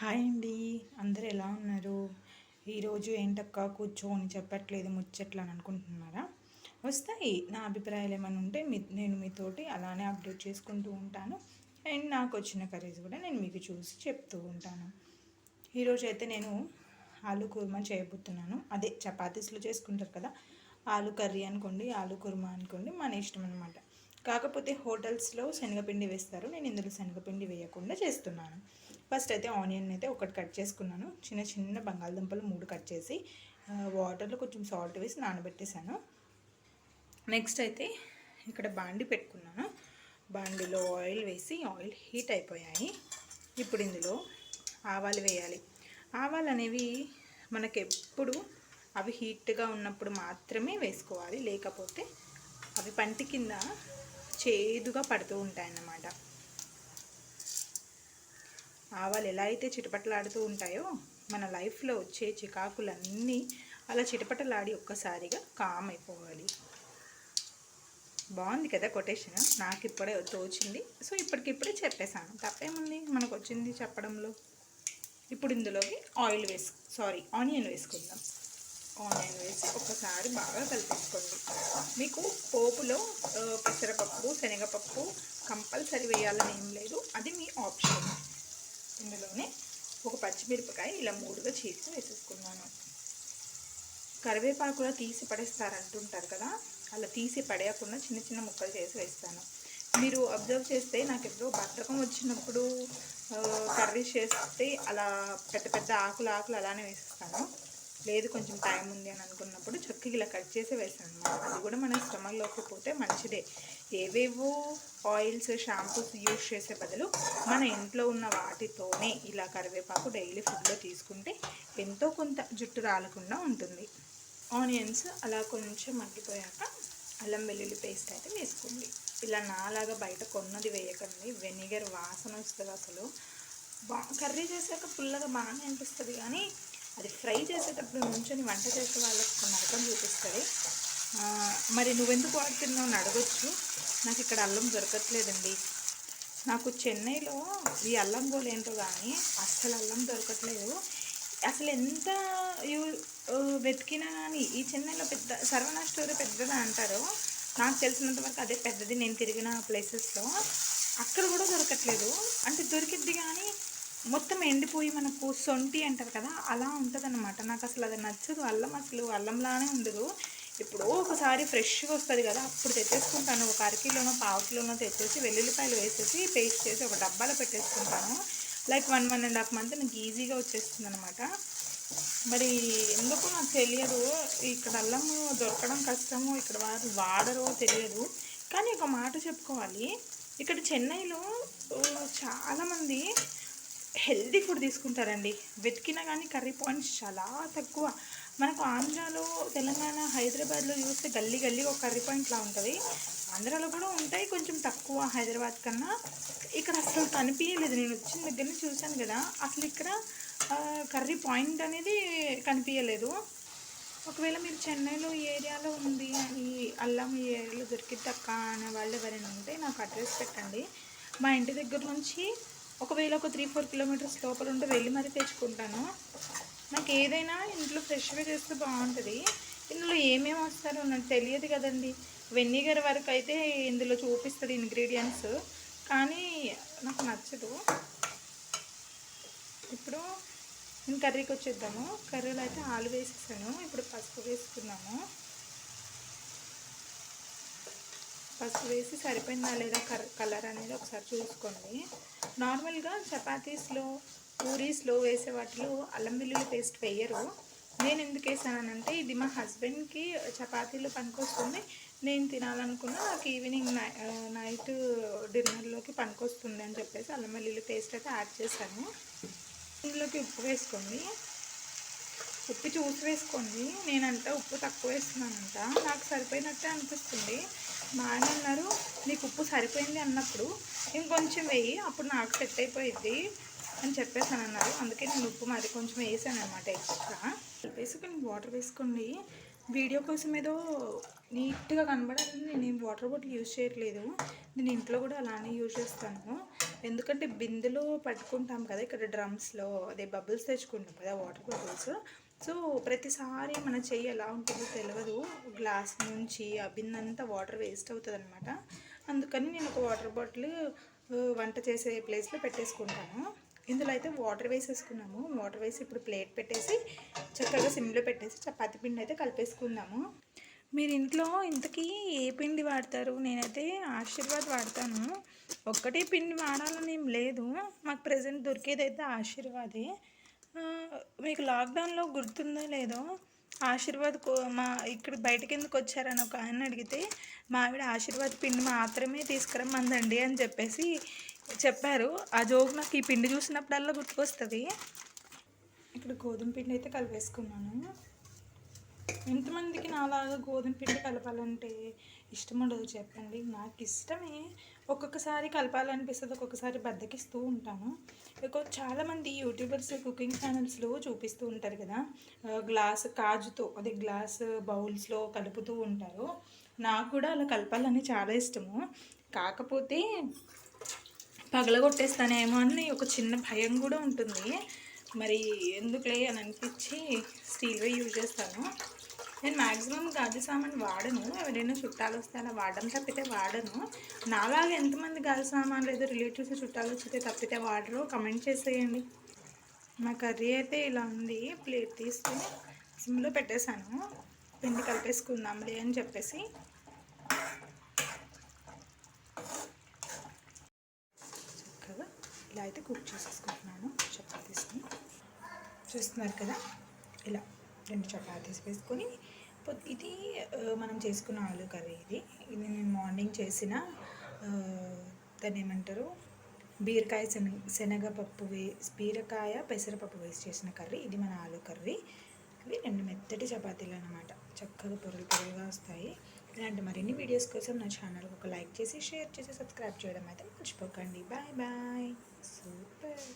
Hi అండి. అందరు ఎలా ఉన్నారు? ఈరోజు ఏంటక్క కూర్చోని చెప్పట్లేదు ముచ్చట్లు అని అనుకుంటున్నారా? వస్తాయి. నా అభిప్రాయాలు ఏమైనా ఉంటే మీ నేను మీతోటి అలానే అప్డేట్ చేసుకుంటూ ఉంటాను. అండ్ నాకు వచ్చిన కర్రీస్ కూడా నేను మీకు చూసి చెప్తూ ఉంటాను. ఈరోజు అయితే నేను ఆలు కుర్మా చేయబోతున్నాను. అదే చపాతీస్లో చేసుకుంటారు కదా? ఆలు కర్రీ అనుకోండి ఆలు కుర్మా అనుకోండి మన ఇష్టం అనమాట కాకపోతే హోటల్స్లో శనగపిండి వేస్తారు. నేను ఇందులో శనగపిండి వేయకుండా చేస్తున్నాను. ఫస్ట్ అయితే ఆనియన్ అయితే ఒకటి కట్ చేసుకున్నాను. చిన్న చిన్న బంగాళదుంపలు మూడు కట్ చేసి వాటర్లో కొంచెం సాల్ట్ వేసి నానబెట్టేశాను. నెక్స్ట్ అయితే ఇక్కడ బాండి పెట్టుకున్నాను. బాండిలో ఆయిల్ వేసి ఆయిల్ హీట్ అయిపోయాయి. ఇప్పుడు ఇందులో ఆవాలు వేయాలి. ఆవాలు అనేవి మనకెప్పుడు అవి హీట్గా ఉన్నప్పుడు మాత్రమే వేసుకోవాలి. లేకపోతే అవి పంటి కింద చేదుగా పడుతూ ఉంటాయన్నమాట. ఆవాలు ఎలా అయితే చిటపటలాడుతూ ఉంటాయో మన లైఫ్లో వచ్చే చికాకులన్నీ అలా చిటపటలాడి ఒక్కసారిగా కామ్ అయిపోవాలి. బాగుంది కదా కొటేషన్ నాకు ఇప్పుడే తోచింది. సో ఇప్పటికిప్పుడే చెప్పేశాను. తప్పేముంది? మనకు వచ్చింది చెప్పడంలో. ఇప్పుడు ఇందులోకి ఆయిల్ వేసు సారీ ఆనియన్ వేసుకుందాం. ఆనియన్ వేసి ఒకసారి బాగా కలిపించుకోండి మీకు పోపులో పెసరపప్పు శనగపప్పు కంపల్సరీ వేయాలని ఏం లేదు. అది మీ ఆప్షన్. ఇందులోనే ఒక పచ్చిమిరపకాయ ఇలా మూడుగా చేసి వేసేసుకున్నాను. కరివేపాకులో తీసి పడేస్తారంటుంటారు కదా అలా తీసి పడేయకుండా చిన్న చిన్న ముక్కలు చేసి వేస్తాను. మీరు అబ్జర్వ్ చేస్తే నాకు ఎప్పుడో బద్ధకం వచ్చినప్పుడు కర్రీ చేస్తే అలా పెద్ద పెద్ద ఆకులు ఆకులు అలానే వేసేస్తాను. లేదు కొంచెం టైం ఉంది అని అనుకున్నప్పుడు చక్కగా ఇలా కట్ చేసి వేసాను అనమాట అది కూడా మన స్టమక్లోకి పోతే మంచిదే. ఏవేవో ఆయిల్స్ షాంపూస్ యూజ్ చేసే బదులు మన ఇంట్లో ఉన్న వాటితోనే ఇలా కరివేపాకు డైలీ ఫుడ్లో తీసుకుంటే ఎంతో కొంత జుట్టు రాలకుండా ఉంటుంది. ఆనియన్స్ అలా కొంచెం మగ్గిపోయాక అల్లం వెల్లుల్లి పేస్ట్ అయితే వేసుకోండి. ఇలా నాలాగా బయట కొన్నది వేయకండి. వెనిగర్ వాసన వస్తుంది అసలు. బా కర్రీ చేశాక పుల్లగా బాగానే అనిపిస్తుంది కానీ అది ఫ్రై చేసేటప్పుడు నుంచొని వంట చేసే వాళ్ళకి కొన్ని నరకం చూపిస్తుంది. మరి నువ్వెందుకు వాడుతున్నావు అని అడగొచ్చు. నాకు ఇక్కడ అల్లం దొరకట్లేదండి. నాకు చెన్నైలో ఈ అల్లం గోలు ఏంటో కానీ అస్సలు అల్లం దొరకట్లేదు. అసలు ఎంత వెతికినా కానీ ఈ చెన్నైలో పెద్ద సర్వనా స్టోరీ పెద్దదా అంటారు నాకు తెలిసినంత వరకు అదే పెద్దది నేను తిరిగిన ప్లేసెస్లో. అక్కడ కూడా దొరకట్లేదు. అంటే దొరికిద్ది కానీ మొత్తం ఎండిపోయి మనకు సొంటి అంటారు కదా అలా ఉంటుంది అనమాట నాకు అసలు అది నచ్చదు. అల్లం అసలు అల్లంలానే ఉండదు. ఎప్పుడో ఒకసారి ఫ్రెష్గా వస్తుంది కదా అప్పుడు తెచ్చేసుకుంటాను. ఒక అరకిలోనో పావు కిలోనో తెచ్చేసి వెల్లుల్లిపాయలు వేసేసి పేస్ట్ చేసి ఒక డబ్బాలో పెట్టేసుకుంటాను. Like one one and half month నాకు ఈజీగా వచ్చేస్తుంది అనమాట మరి ఎందుకు నాకు తెలియదు. ఇక్కడ అల్లం దొరకడం కష్టము ఇక్కడ వారు వాడరో తెలియదు. కానీ ఒక మాట చెప్పుకోవాలి. ఇక్కడ చెన్నైలో చాలామంది హెల్దీ ఫుడ్ తీసుకుంటారండి. వెతికినా కానీ కర్రీ పాయింట్స్ చాలా తక్కువ. మనకు ఆంధ్రాలో తెలంగాణ హైదరాబాద్లో చూస్తే గల్లీ గల్లీ ఒక కర్రీ పాయింట్లా ఉంటుంది. ఆంధ్రాలో కూడా ఉంటాయి కొంచెం తక్కువ హైదరాబాద్ కన్నా. ఇక్కడ అసలు కనిపించలేదు నేను వచ్చిన దగ్గరనే చూశాను కదా. అసలు ఇక్కడ కర్రీ పాయింట్ అనేది కనిపించలేదు ఒకవేళ మీరు చెన్నైలో ఈ ఏరియాలో ఉంది ఈ అల్లం ఈ ఏరియాలో దొరికిద్ది అక్క అనే వాళ్ళు ఎవరైనా ఉంటే నాకు అడ్రస్ పెట్టండి. మా ఇంటి దగ్గర నుంచి ఒకవేళ ఒక త్రీ ఫోర్ కిలోమీటర్స్ లోపల ఉంటే వెళ్ళి మరీ తెచ్చుకుంటాను. నాకు ఏదైనా ఇంట్లో ఫ్రెష్గా చేస్తే బాగుంటుంది. ఇందులో ఏమేమి వస్తారో నాకు తెలియదు కదండి. వెనిగర్ వరకు అయితే ఇందులో చూపిస్తుంది ఇంగ్రీడియంట్స్ కానీ నాకు నచ్చదు. ఇప్పుడు నేను కర్రీకి వచ్చేద్దాము. కర్రీలో అయితే ఆలు వేసేసాను. ఇప్పుడు పసుపు వేసుకున్నాము. పసుపు వేసి సరిపోయిందా లేదా కలర్ అనేది ఒకసారి చూసుకోండి. నార్మల్గా చపాతీస్లో పూరీస్లో వేసే వాటిలో అల్లం వెల్లుల్లి పేస్ట్ వేయరు. నేను ఎందుకు వేసానంటే ఇది మా హస్బెండ్కి చపాతీలు పనికొస్తుంది. నేను తినాలనుకున్న నాకు ఈవినింగ్ నైట్ డిన్నర్లోకి పనికొస్తుంది అని చెప్పేసి అల్లం వెల్లుల్లి పేస్ట్ అయితే యాడ్ చేశాను. ఇందులోకి ఉప్పు వేసుకోండి. ఉప్పు చూసి వేసుకోండి నేనంట ఉప్పు తక్కువ వేస్తున్నానంట. నాకు సరిపోయినట్టే అనిపిస్తుంది. మా ఆయన అన్నారు నీకు ఉప్పు సరిపోయింది అన్నప్పుడు ఇంకొంచెం వేయి అప్పుడు నాకు సెట్ అయిపోయింది అని చెప్పేసాను అన్నారు. అందుకే నేను ఉప్పు మరి కొంచెం వేసాను అనమాట ఎక్స్ట్రా వేసుకొని వాటర్ వేసుకోండి. వీడియో కోసం ఏదో నీట్గా కనబడాలని నేను వాటర్ బాటిల్ యూజ్ చేయట్లేదు. నేను ఇంట్లో కూడా అలానే యూజ్ చేస్తాను. ఎందుకంటే బిందెలో పట్టుకుంటాం కదా ఇక్కడ డ్రమ్స్లో అదే బబుల్స్ తెచ్చుకుంటాం కదా వాటర్ బబుల్స్ సో ప్రతిసారి మన చెయ్యి ఎలా ఉంటుందో తెలియదు గ్లాస్ నుంచి ఆ వాటర్ వేస్ట్ అవుతుంది అనమాట అందుకని నేను ఒక వాటర్ బాటిల్ వంట చేసే ప్లేస్లో పెట్టేసుకుంటాను. ఇందులో అయితే వాటర్ వేసేసుకున్నాము. వాటర్ వేసి ఇప్పుడు ప్లేట్ పెట్టేసి చక్కగా సిమ్లో పెట్టేసి చపాతి పిండి అయితే కలిపేసుకుందాము. మీరు ఇంట్లో ఇంతకీ ఏ పిండి వాడతారు? నేనైతే ఆశీర్వాద్ వాడతాను. ఒక్కటే పిండి వాడాలని ఏం లేదు. మాకు ప్రజెంట్ దొరికేదైతే ఆశీర్వాదే. మీకు లాక్డౌన్లో గుర్తుందో లేదో? ఆశీర్వాద్ కో- మా ఇక్కడ బయట ఎందుకు వచ్చారని ఒక ఆయన అడిగితే మా ఆవిడ ఆశీర్వాద్ పిండి మాత్రమే తీసుకురమ్మందండి అని చెప్పేసి చెప్పారు. ఆ జోక్ నాకు ఈ పిండి చూసినప్పుడల్లా గుర్తుకొస్తుంది. ఇక్కడ గోధుమ పిండి అయితే కలిపేసుకున్నాను. ఎంతమందికి నాలాగా గోధుమ పిండి కలపాలంటే ఇష్టం ఉండదు చెప్పండి. నాకు ఇష్టమే ఒక్కొక్కసారి కలపాలనిపిస్తుంది ఒక్కొక్కసారి బద్దకిస్తూ ఉంటాను. ఎక్కువ చాలామంది యూట్యూబర్స్ కుకింగ్ ఛానల్స్లో చూపిస్తూ ఉంటారు కదా గ్లాస్ కాజుతో అదే గ్లాస్ బౌల్స్లో కలుపుతూ ఉంటారు. నాకు కూడా అలా కలపాలని చాలా ఇష్టము. కాకపోతే పగలగొట్టేస్తానేమో అని ఒక చిన్న భయం కూడా ఉంటుంది. మరి ఎందుకులే అని అనిపించి స్టీల్వే యూజ్ చేస్తాను. నేను మ్యాక్సిమం గాజు సామాన్ వాడను. ఎవరైనా చుట్టాలు వస్తే అలా వాడడం తప్పితే వాడను. నాలాగా ఎంతమంది గాజు సామాన్ లేదా రిలేటివ్స్ చుట్టాలు వచ్చితే తప్పితే వాడరు? కమెంట్ చేసేయండి. మా కర్రీ అయితే ఇలా ఉంది. ప్లేట్ తీసుకుని సిమ్లో పెట్టేశాను. పిండి కలిపేసుకుందాంలే అని చెప్పేసి. చక్కగా ఇలా అయితే కుక్ చేసేసుకుంటున్నాను. చపాతీస్ని. చూస్తున్నారు కదా? ఇలా. రెండు చపాతీస్ వేసుకొని ఇది మనం చేసుకున్న ఆలు కర్రీ ఇది. ఇది నేను మార్నింగ్ చేసిన దాన్ని ఏమంటారు? బీరకాయ శనగ శనగపప్పు వే బీరకాయ పెసరపప్పు వేసి చేసిన కర్రీ. ఇది మన ఆలు కర్రీ. ఇవి రెండు మెత్తటి చపాతీలు అనమాట చక్కగా పొరలు పొరలుగా వస్తాయి. ఇలాంటి మరిన్ని వీడియోస్ కోసం నా ఛానల్కి ఒక లైక్ చేసి షేర్ చేసి సబ్స్క్రైబ్ చేయడం అయితే మర్చిపోకండి. Bye bye. సూపర్.